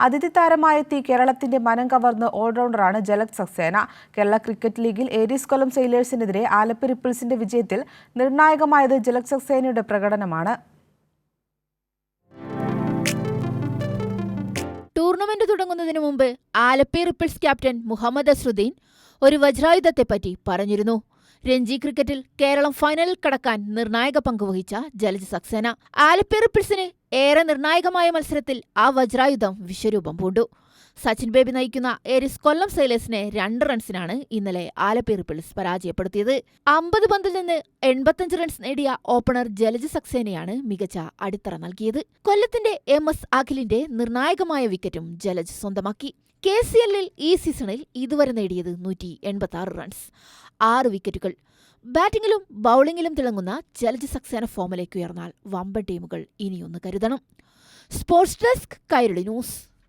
അതിഥി താരമായെത്തി കേരളത്തിന്റെ മനം കവർന്ന് ഓൾറൗണ്ടറാണ് ജലക് സക്സേന. കേരള ക്രിക്കറ്റ് ലീഗിൽ ഏരീസ് കൊല്ലം സെയിലേഴ്സിനെതിരെ ആലപ്പി റിപ്പിൾസിന്റെ വിജയത്തിൽ നിർണായകമായത് ജലക് സക്സേനയുടെ പ്രകടനമാണ്. ടൂർണമെന്റ് തുടങ്ങുന്നതിന് മുമ്പ് ആലപ്പി റിപ്പിൾസ് ക്യാപ്റ്റൻ മുഹമ്മദ് അസ്രുദ്ദീൻ ഒരു വജ്രായുധത്തെപ്പറ്റി പറഞ്ഞിരുന്നു. രഞ്ജി ക്രിക്കറ്റിൽ കേരളം ഫൈനലിൽ കടക്കാൻ നിർണായക പങ്കുവഹിച്ച ജലജ് സക്സേന. ആലപ്പി പിൾസിന് ഏറെ നിർണായകമായ മത്സരത്തിൽ ആ വജ്രായുധം വിശ്വരൂപം പൂണ്ടു. സച്ചിൻ ബേബി നയിക്കുന്ന എരിസ് കൊല്ലം സൈലേഴ്സിനെ രണ്ട് റൺസിനാണ് ഇന്നലെ ആലപ്പേറി റിപ്പിൾസ് പരാജയപ്പെടുത്തിയത്. അമ്പത് പന്തിൽ നിന്ന് എൺപത്തഞ്ച് റൺസ് നേടിയ ഓപ്പണർ ജലജ് സക്സേനയാണ് മികച്ച അടിത്തറ നൽകിയത്. കൊല്ലത്തിന്റെ എം എസ് അഖിലിന്റെ നിർണായകമായ വിക്കറ്റും ജലജ് സ്വന്തമാക്കി. കെ സി എല്ലിൽ ഈ സീസണിൽ ഇതുവരെ നേടിയത് നൂറ്റി എൺപത്തി ആറ് റൺസ്. ആറ് വിക്കറ്റുകൾ. ബാറ്റിംഗിലും ബൗളിംഗിലും തിളങ്ങുന്ന ജലജ് സക്സേന ഫോമിലേക്ക് ഉയർന്നാൽ വമ്പൻ ടീമുകൾ ഇനിയൊന്ന് കരുതണം. Sports desk Kairali news.